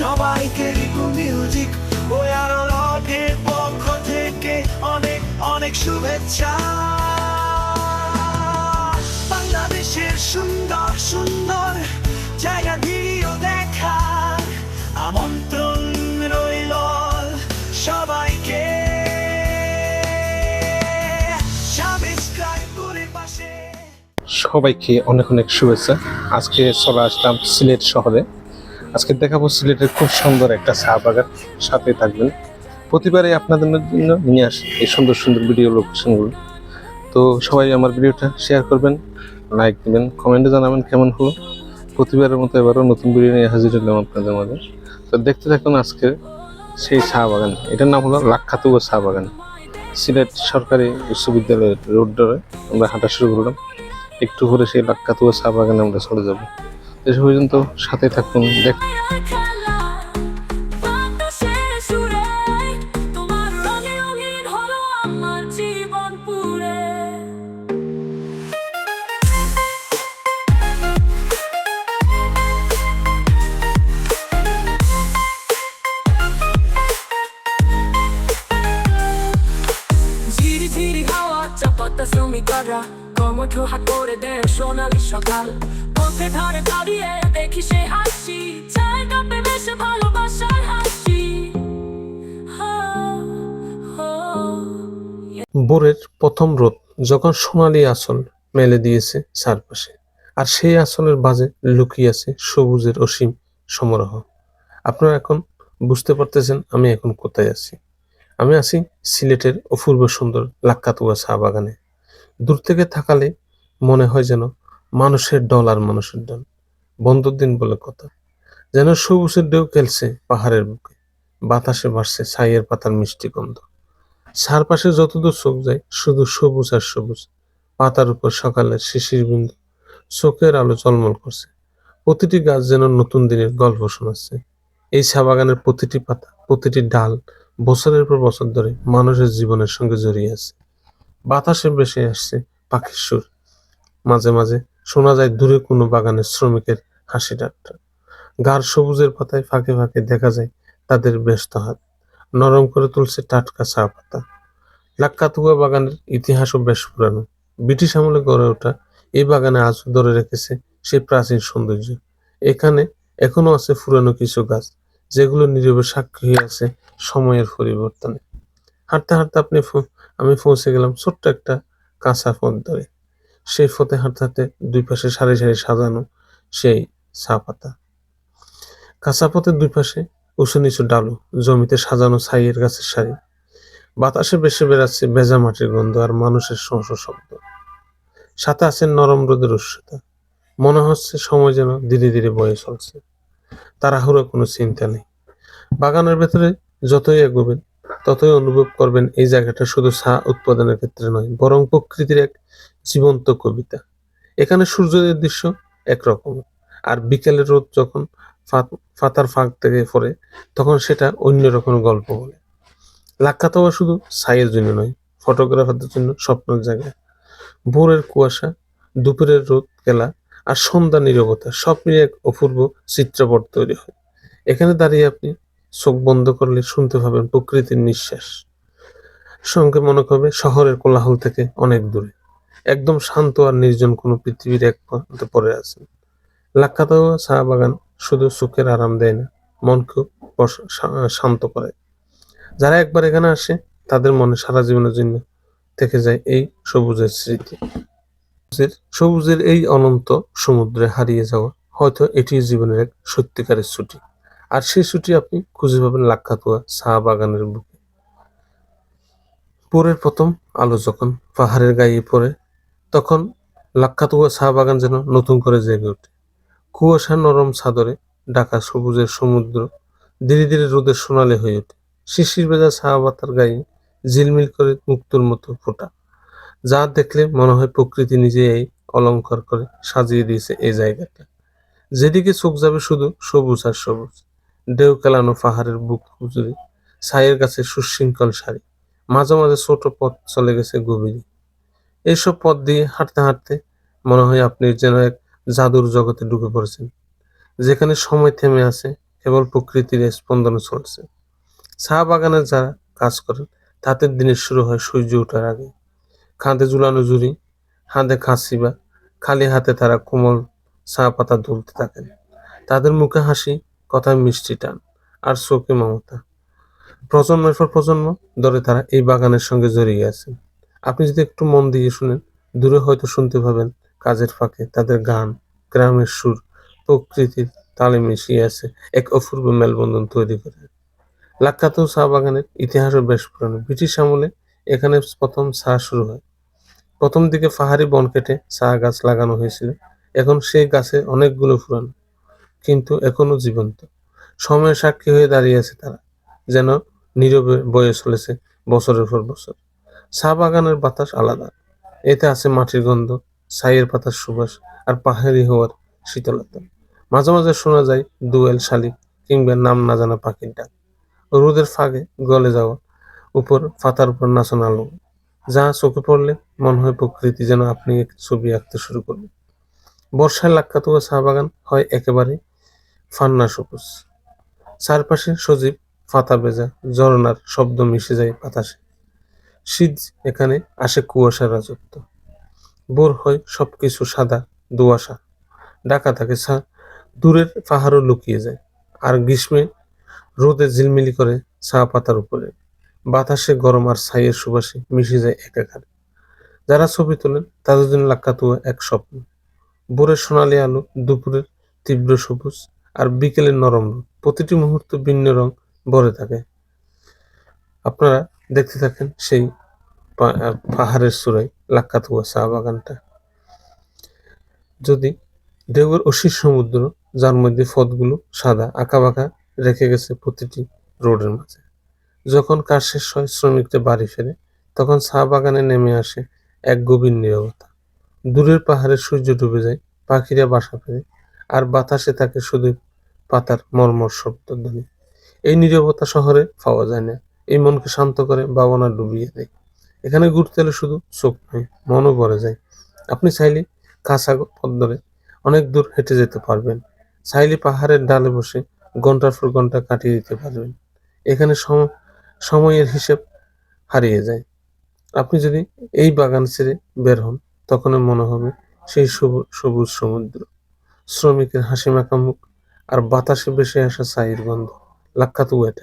সবাইকে রিপু মিউজিক। ও আরোহের পক্ষ থেকে অনেক অনেক শুভেচ্ছা। বাংলাদেশের সুন্দর সুন্দর জায়গা ভিডিও দেখার আমন্ত্রণ রইল সবাইকে। সবাইকে অনেক অনেক শুভেচ্ছা। আজকে চলে আসলাম সিলেট শহরে। আজকে দেখাবো সিলেটের খুব সুন্দর একটা চা বাগান। সাথে থাকবেন। প্রতিবারই আপনাদের জন্য নিয়ে আসি এই সুন্দর সুন্দর ভিডিও লোকেশনগুলো তো সবাই আমার ভিডিওটা শেয়ার করবেন লাইক দিবেন কমেন্টে জানাবেন কেমন হলো। প্রতিবারের মতো এবারও নতুন ভিডিও নিয়ে হাজির হলাম আপনাদের মাঝে। তো দেখতে থাকুন আজকে সেই চা বাগান। এটার নাম হলো লাক্ষাতুয়া চা বাগান। সিলেট সরকারি বিশ্ববিদ্যালয়ের রোড ধরে আমরা হাঁটা শুরু করলাম। একটু করে সেই লাক্কাতুয়া চা বাগানে আমরা চলে যাব। এসে পর্যন্ত সাথে থাকুন। দেখ ঝিরি হাওয়া, চাপাতা শ্রমিকরা কমঠ হাত করে দেয় সোনালি সকাল। বোরের প্রথম রোদ যখন সোনালি আঁচল মেলে দিয়েছে চারপাশে, আর সেই আঁচলের বাজে লুকিয়ে আছে সবুজের অসীম সমারোহ। আপনারা এখন বুঝতে পারতেছেন আমি এখন কোথায় আছি। আমি আছি সিলেটের অপূর্ব সুন্দর লাক্কাতুয়া চা বাগানে। দূর থেকে থাকালে মনে হয় যেন মানুষের দল আর মানুষের দল বন্ধুর দিন বলে কথা। যেন সবুজের ঢেউ খেলছে পাহাড়ের বুকে। বাতাসে ভাসছে ছাইয়ের পাতার মিষ্টি গন্ধ। চারপাশে যতদূর চোখ যায়, শুধু সবুজ আর সবুজ। পাতার উপর সকালের শিশির বিন্দু। চোখের আলো চলমল করছে। প্রতিটি গাছ যেন নতুন দিনের গল্প শোনাচ্ছে। এই চা বাগানের প্রতিটি পাতা, প্রতিটি ডাল বছরের পর বছর ধরে মানুষের জীবনের সঙ্গে জড়িয়ে আছে। বাতাসে ভেসে আসছে পাখির সুর। মাঝে মাঝে শোনা যায় দূরে কোনো বাগানের শ্রমিকের হাসি ঠাট্টা। গাঢ় সবুজের পাতায় ফাঁকে ফাঁকে দেখা যায় তাদের ব্যস্ত হাত। নরম করে তুলছে টাটকা চা পাতা। লাক্কাতুয়া বাগানের ইতিহাসও বেশ পুরানো। ব্রিটিশ আমলে গড়ে ওঠা এই বাগানে আজও ধরে রেখেছে সেই প্রাচীন সৌন্দর্য। এখানে এখনও আছে পুরানো কিছু গাছ, যেগুলো নীরবে সাক্ষী হয়ে আছে সময়ের পরিবর্তনে। হাঁটতে হাঁটতে আপনি আমি পৌঁছে গেলাম ছোট্ট একটা কাঁচা পথ ধরে। সেই হাঁটতে হাঁটতে দুই পাশে সারি সারি সাজানো সেই চা পাতা। কাঁচা পথের দুই পাশে উঁচু নিচু ডালু, জমিতে সাজানো ছাইয়ের গাছের সারি। বাতাসে বেশি বেড়াচ্ছে ভেজা মাটির গন্ধ আর মানুষের শংস শব্দ। সাথে আছে নরম রোদের উষ্ণতা। মনে হচ্ছে সময় যেন ধীরে ধীরে বয়ে চলছে। তাড়াহুড়ো কোনো চিন্তা নেই। বাগানের ভেতরে যতই এগোবেন, ততই অনুভব করবেন এই জায়গাটা শুধু চা উৎপাদনের ক্ষেত্রে নয়, বরং প্রকৃতির এক জীবন্ত কবিতা। এখানে সূর্যোদয়ের দৃশ্য একরকম। আর বিকেলের রোদ যখন ফাতার ফাঁক থেকে পড়ে, তখন সেটা অন্য রকম গল্প বলে। লাক্কাতোয়া শুধু ছাইয়ের জন্য নয়, ফটোগ্রাফারদের জন্য স্বপ্নের জায়গা। ভোরের কুয়াশা, দুপুরের রোদ কেলা আর সন্ধ্যা নীরবতা, সব মিলিয়ে এক অপূর্ব চিত্রপট তৈরি হয়। এখানে দাঁড়িয়ে আপনি চোখ বন্ধ করলে শুনতে পাবেন প্রকৃতির নিঃশ্বাস। সঙ্গে মনে করবে শহরের কোলাহল থেকে অনেক দূরে। একদম শান্ত আর নির্জন কোনো পৃথিবীর এক প্রান্তে পড়ে আছেন। লাক্কাতোয়া চা বাগান শুধু সুখের আরাম দেয় না মনকে শান্ত করে। যারা একবার এখানে আসে, তাদের মনে সারা জীবনের জন্য থেকে যায় এই সবুজের স্মৃতি। সবুজের- এই অনন্ত সমুদ্রে হারিয়ে যাওয়া হয়তো এটি জীবনের এক সত্যিকারের ছুটি। আর সেই ছুটি আপনি খুঁজে পাবেন লাক্ষাতুয়া চা বাগানের বুকে। ভোরের প্রথম আলো যখন পাহাড়ের গায়ে পড়ে তখন লাক্ষাতুয়া চা বাগান যেন নতুন করে জেগে ওঠে। কুয়াশার নরম চাদরে ঢাকা সবুজের সমুদ্র ধীরে ধীরে রোদের সোনালি হয়ে ওঠে। শিশির ভেজা চা পাতার গায়ে ঝিলমিল করে মুক্তোর মতো ফোটা। যা দেখলে মনে হয় প্রকৃতি নিজে এই অলংকার করে সাজিয়ে দিয়েছে এই জায়গাটা। যেদিকে চোখ যাবে শুধু সবুজ আর সবুজ। ঢেউ খেলানো পাহাড়ের বুক জুড়ে ছায়ের কাছে সুশৃঙ্খল সারি মাঝে মাঝে ছোট পথ চলে গেছে গভীরে। এইসব পথ দিয়ে হাঁটতে হাঁটতে মনে হয় আপনি যেন এক জাদুর জগতে ঢুকে পড়েছেন, যেখানে সময় থেমে আছে, কেবল প্রকৃতির স্পন্দনে চলছে। চা বাগানে যারা কাজ করেন, তাদের দিনের শুরু হয় সূর্য ওঠার আগে। খাঁদে ঝুলানো জুড়ি হাতে খাসি বা খালি হাতে তারা কোমল চা পাতা তুলতে থাকেন। তাদের মুখে হাসি, কথায় মিষ্টি টান আর চোখে মমতা। প্রজন্মের পর প্রজন্ম ধরে তারা এই বাগানের সঙ্গে জড়িয়ে আছেন। আপনি যদি একটু মন দিয়ে শুনেন, দূরে হয়তো শুনতে পাবেন কাজের ফাঁকে তাদের গান, গ্রামের সুর, প্রকৃতির তালে মিশিয়ে আছে এক অপূর্ব মেলবন্ধন তৈরি করে। লাক্ষাত চা বাগানের ইতিহাসও বেশ পুরানো। ব্রিটিশ আমলে এখানে প্রথম চা শুরু হয়। প্রথম দিকে পাহাড়ি বন কেটে চা গাছ লাগানো হয়েছিল। এখন সেই গাছে অনেকগুলো পুরানো কিন্তু এখনও জীবন্ত। সময়ের সাক্ষী হয়ে দাঁড়িয়ে আছে তারা, যেন নীরবে বয়ে চলেছে বছরের পর বছর। চা বাগানের বাতাস আলাদা। এতে আছে মাটির গন্ধ, ছাইয়ের পাতার সুবাস আর পাহাড়ি হওয়ার শীতলতা। মাঝে মাঝে শোনা যায় দুয়েল শালিক কিংবা নাম না জানা পাখির ডাক। রোদের ফাঁকে গলে যাওয়া উপর পাতার উপর নাচানো আলো। যা চোখে পড়লে মনে হয় প্রকৃতি যেন আপনি ছবি আঁকতে শুরু করবেন বর্ষায় লাক্ষাতুয়া চা বাগান হয় একেবারে ফান্না সবুজ। চারপাশে সজীব ফাতা বেজা ঝর্ণার শব্দ মিশে যায় বাতাসে। শীত এখানে আসে কুয়াশার রাজত্ব। ভোর হয় সবকিছু সাদা দুয়াশা। ডাকা থাকে ছা, দূরের পাহাড়ও লুকিয়ে যায়। আর গ্রীষ্মে রোদে ঝিলমিলি করে চা পাতার উপরে। বাতাসে গরম আর ছাইয়ের সুবাসে মিশে যায় একাকার। যারা ছবি তোলেন, তাদের জন্য লাক্কাতুয়া এক স্বপ্ন। ভোরের সোনালি আলো দুপুরের তীব্র সবুজ আর বিকেলের নরম প্রতিটি মুহূর্ত ভিন্ন রং ভরে থাকে। আপনারা দেখতে থাকেন সেই পাহাড়ের চূড়ায়, লাক্কাতুয়া চা বাগানটা। যদি ঢেউয়ের অসীর সমুদ্র, যার মধ্যে ফদগুলো সাদা, আঁকাবাঁকা রেখে গেছে প্রতিটি রোডের মাঝে। যখন কাজ শেষ হয়, শ্রমিকদের বাড়ি ফেরে, তখন চা বাগানে নেমে আসে এক গভীর নীরবতা। দূরের পাহাড়ে সূর্য ডুবে যায়, পাখিরা বাসা ফেরে, আর বাতাসে থাকে শুধু পাতার মর্মর শব্দধ্বনি এই নীরবতা শহরে পাওয়া যায় না। এই মনকে শান্ত করে ভাবনা ডুবিয়ে দেয়। এখানে ঘুরতে এলে শুধু চোখ নয়, মনও ভরে যায়। আপনি চাইলে কাঁচা পথ ধরে অনেক দূর হেঁটে যেতে পারবেন। চাইলে পাহাড়ের ডালে বসে ঘণ্টার পর ঘণ্টা কাটিয়ে দিতে পারবেন। এখানে সম- সময়ের হিসেব হারিয়ে যায়। আপনি যদি এই বাগান ছেড়ে বের হন তখন মনে হবে সেই সবু- সবুজ সমুদ্র। শ্রমিকের হাসি মাখা মুখ আর বাতাসে ভেসে আসা ছাইয়ের গন্ধ লাক্ষাতু এটাই।